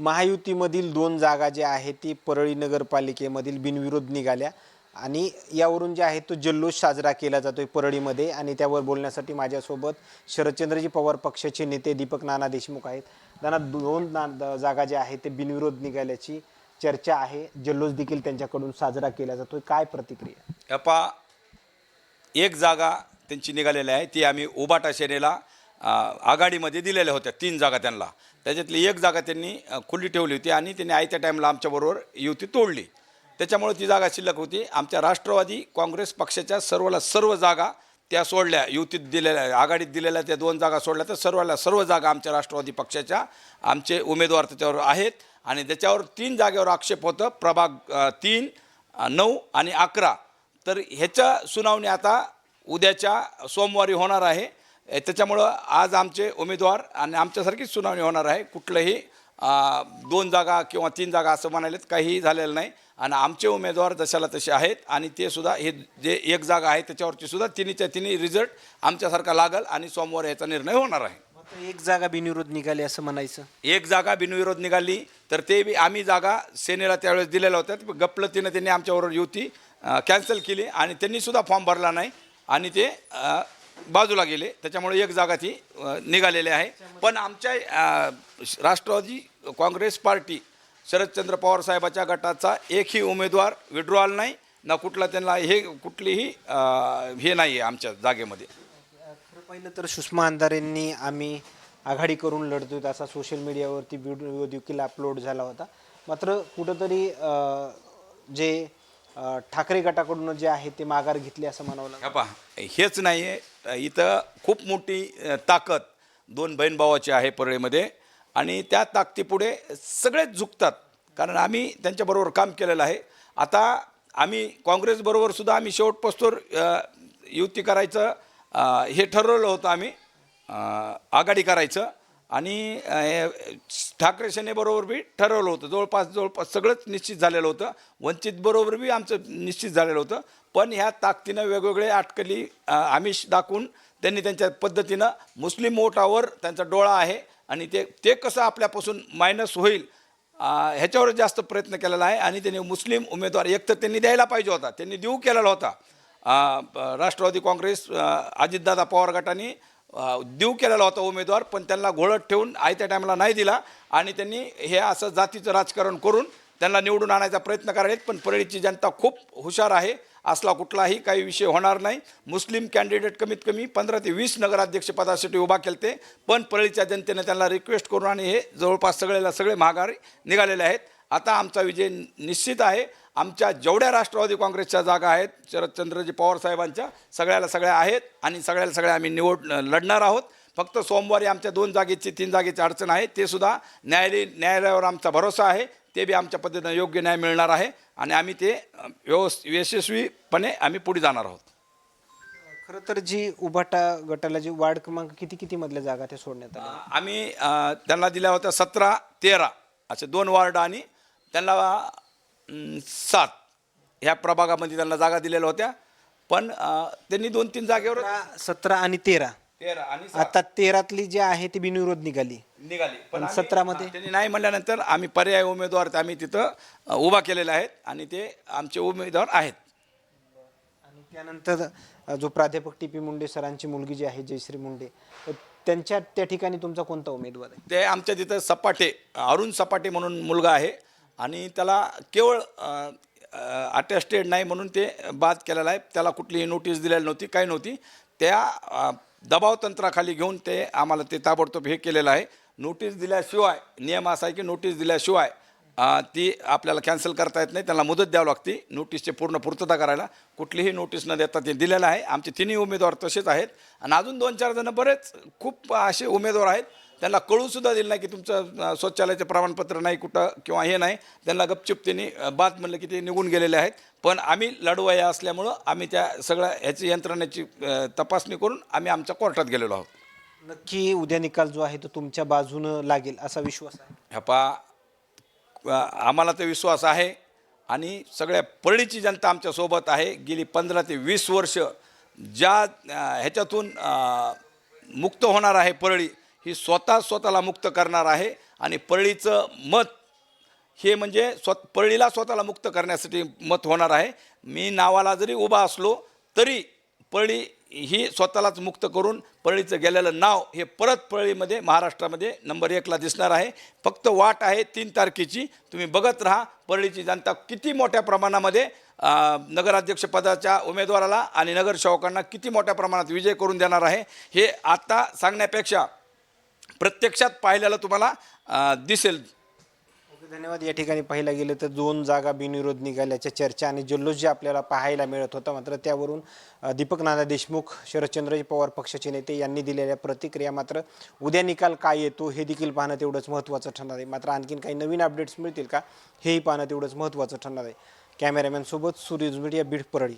महायुतीमधील दोन जागा ज्या आहेत ती परळी नगरपालिकेमधील बिनविरोध निघाल्या. आणि यावरून जे आहे तो जल्लोष साजरा केला जातोय परळीमध्ये. आणि त्यावर बोलण्यासाठी माझ्यासोबत शरदचंद्रजी पवार पक्षाचे नेते दीपक नाना देशमुख आहेत. त्यांना दोन ना जागा ज्या आहेत ते बिनविरोध निघाल्याची चर्चा आहे. जल्लोष देखील त्यांच्याकडून साजरा केला जातोय. काय प्रतिक्रिया? अपा एक जागा त्यांची निघालेली आहे. ती आम्ही उबाटा सेनेला आघाडीमध्ये दिलेल्या होत्या तीन जागा त्यांना. त्याच्यातली एक जागा त्यांनी खुली ठेवली होती आणि त्यांनी आयत्या टाईमला आमच्याबरोबर युती तोडली. त्याच्यामुळे ती जागा शिल्लक होती. आमच्या राष्ट्रवादी काँग्रेस पक्षाच्या सर्वला सर्व जागा त्या सोडल्या. युतीत दिलेल्या आघाडीत दिलेल्या त्या दोन जागा सोडल्या तर सर्वाला सर्व जागा आमच्या राष्ट्रवादी पक्षाच्या आमचे उमेदवार त्याच्यावर आहेत आणि त्याच्यावर तीन जागेवर आक्षेप होतं. प्रभाग तीन नऊ आणि अकरा. तर ह्याच्या सुनावणी आता उद्याच्या सोमवारी होणार आहे. त्याच्यामुळं आज आमचे उमेदवार आणि आमच्यासारखीच सुनावणी होणार आहे. कुठलंही दोन जागा किंवा तीन जागा असं म्हणालेत काहीही झालेलं नाही. आणि आमचे उमेदवार जशाला तसे आहेत आणि ते सुद्धा हे जे एक जागा आहे त्याच्यावरची सुद्धा तिन्हीच्या तिन्ही रिझल्ट आमच्यासारखा लागल आणि सोमवारी याचा निर्णय होणार आहे. एक जागा बिनविरोध निघाली असं म्हणायचं. एक जागा बिनविरोध निघाली तर ते बी आम्ही जागा सेनेला त्यावेळेस दिलेल्या होत्या. गपलतीनं त्यांनी आमच्याबरोबर युती कॅन्सल केली आणि त्यांनी सुद्धा फॉर्म भरला नाही. आणि ते बाजूला गेले त्याच्यामुळे एक जागा ती निघालेली आहे. पण आमच्या राष्ट्रवादी काँग्रेस पार्टी शरदचंद्र पवार साहेबाच्या गटाचा एकही उमेदवार विड्रॉल नाही ना कुठला त्यांना हे कुठलीही हे नाही आहे आमच्या जागेमध्ये. खरं पाहिलं तर सुषमा अंधारेंनी आम्ही आघाडी करून लढतोय असा सोशल मीडियावरती व्हिडिओ देखील अपलोड झाला होता. मात्र कुठंतरी जे ठाकरे गटाकडून जे आहे ते माघार घेतली असं म्हणावं लागेल. पहा हेच नाही आहे इथं खूप मोठी ताकद दोन बहीण भावाची आहे परळीमध्ये. आणि त्या ताकदीपुढे सगळेच झुकतात. कारण आम्ही त्यांच्याबरोबर काम केलेलं आहे. आता आम्ही काँग्रेसबरोबर सुद्धा आम्ही शेवटपोस्तोर युती करायचं हे ठरवलं होतं आम्ही. आघाडी करायचं. आणि ठाकरे सेनेबरोबर बी ठरवलं होतं. जवळपास जवळपास सगळंच निश्चित झालेलं होतं. वंचितबरोबर बी आमचं निश्चित झालेलं होतं. पण ह्या ताकदीनं वेगवेगळे अटकली आमिष दाखवून त्यांनी त्यांच्या पद्धतीनं मुस्लिम वोटावर त्यांचा डोळा आहे आणि ते ते कसं आपल्यापासून मायनस होईल ह्याच्यावर जास्त प्रयत्न केलेला आहे. आणि त्यांनी मुस्लिम उमेदवार एक तर त्यांनी द्यायला पाहिजे होता. त्यांनी देऊ केलेला होता. राष्ट्रवादी काँग्रेस अजितदादा पवार गटाने देऊ केलेला होता उमेदवार पण त्यांना घोळत ठेवून आयत्या टायमाला नाही दिला आणि त्यांनी हे असं जातीचं राजकारण करून त्यांना निवडून आणायचा प्रयत्न करायला पण परळीची जनता खूप हुशार आहे. असला कुठलाही काही विषय होणार नाही. मुस्लिम कॅन्डिडेट कमीत कमी पंधरा ते वीस नगराध्यक्षपदासाठी उभा केलते पण परळीच्या जनतेने त्यांना रिक्वेस्ट करून आणि हे जवळपास सगळेला सगळे महागारी निघालेले आहेत. आता आमचा विजय निश्चित आहे. आमच्या जेवढ्या राष्ट्रवादी काँग्रेसच्या जागा आहेत शरदचंद्रजी पवार साहेबांच्या सगळ्याला सगळ्या आहेत आणि सगळ्याला सगळ्या आम्ही निवड लढणार आहोत. फक्त सोमवारी आमच्या दोन जागेची तीन जागेची अडचण आहे ते सुद्धा न्यायालय न्यायालयावर आमचा भरोसा आहे. ते बी आमच्या पद्धतीनं योग्य न्याय मिळणार आहे आणि आम्ही ते व्यवस् यशस्वीपणे आम्ही पुढे जाणार आहोत. खरं तर जी उभाटा गटाला जी वार्ड क्रमांक किती किती मधल्या जागा त्या सोडण्यात आल्या? आम्ही त्यांना दिल्या होत्या सतरा तेरा असे दोन वार्ड आणि त्यांना सात. ह्या प्रभागामध्ये त्यांना जागा दिलेल्या होत्या. पण त्यांनी दोन तीन जागेवर सतरा- आणि तेरा. तेरा आणि आता तेरातली जी आहे ती बिनविरोध निघाली. निघाली. पण सतरामध्ये? त्यांनी नाही म्हणल्यानंतर आम्ही पर्याय उमेदवार आम्ही तिथं उभा केलेले आहेत आणि ते आमचे उमेदवार आहेत. आणि त्यानंतर जो प्राध्यापक टी पी मुंडे सरांची मुलगी जी आहे जयश्री मुंडे त्यांच्या त्या ठिकाणी तुमचा कोणता उमेदवार आहे? ते आमच्या तिथं सपाटे अरुण सपाटे म्हणून मुलगा आहे. आणि त्याला केवळ अटेस्टेड नाही म्हणून ते बाद केलेलं आहे. त्याला कुठलीही नोटीस दिलेली नव्हती काही नव्हती. त्या दबाव तंत्राखाली घेऊन ते आम्हाला ते ताबडतोब हे केलेलं आहे. नोटीस दिल्याशिवाय नियम असा आहे की नोटीस दिल्याशिवाय ती आपल्याला कॅन्सल करता येत नाही. त्यांना मुदत द्यावी लागते नोटीसची पूर्ण पूर्तता करायला. कुठलीही नोटीस न देता ते दिलेलं आहे. आमचे तिन्ही उमेदवार तसेच आहेत. आणि अजून दोन चार जण बरेच खूप असे उमेदवार आहेत. त्यांना कळूसुद्धा दिलं नाही की तुमचं शौचालयाचं प्रमाणपत्र नाही कुठं किंवा हे नाही. त्यांना गपचूप त्यांनी अ, बाद म्हणलं की ते निघून गेलेले आहेत. पण आम्ही लढवया असल्यामुळं आम्ही त्या सगळ्या ह्याची यंत्रणेची तपासणी करून आम्ही आमच्या कोर्टात गेलेलो आहोत. नक्की उद्या निकाल जो आहे तो तुमच्या बाजूनं लागेल असा विश्वास आहे? ह्या पा आम्हाला तर विश्वास आहे. आणि सगळ्या परळीची जनता आमच्यासोबत आहे. गेली पंधरा ते वीस वर्ष ज्या ह्याच्यातून मुक्त होणार आहे परळी ही स्वतः स्वतःला मुक्त करणार आहे आणि परळीचं मत हे म्हणजे स्व परळीला स्वतःला मुक्त करण्यासाठी मत होणार आहे. मी नावाला जरी उभा असलो तरी परळी ही स्वतःलाच मुक्त करून परळीचं गेलेलं नाव हे परत परळीमध्ये महाराष्ट्रामध्ये नंबर एकला दिसणार आहे. फक्त वाट आहे तीन तारखेची. तुम्ही बघत राहा परळीची जनता किती मोठ्या प्रमाणामध्ये नगराध्यक्षपदाच्या उमेदवाराला आणि नगरसेवकांना किती मोठ्या प्रमाणात विजय करून देणार आहे हे आता सांगण्यापेक्षा प्रत्यक्षात पाहिल्याला तुम्हाला दिसेल. धन्यवाद. या ठिकाणी पाहायला गेलं तर दोन जागा बिनविरोध निघाल्याच्या चर्चा आणि जल्लोष जे आपल्याला पाहायला मिळत होता मात्र त्यावरून दीपक नाना देशमुख शरदचंद्रजी पवार पक्षाचे नेते यांनी दिलेल्या प्रतिक्रिया मात्र उद्या निकाल काय येतो हे देखील पाहणं तेवढंच महत्त्वाचं ठरणार आहे. मात्र आणखीन काही नवीन अपडेट्स मिळतील का हेही पाहणं तेवढंच महत्त्वाचं ठरणार आहे. कॅमेरामॅनसोबत सोबत मीडिया बीड परळी.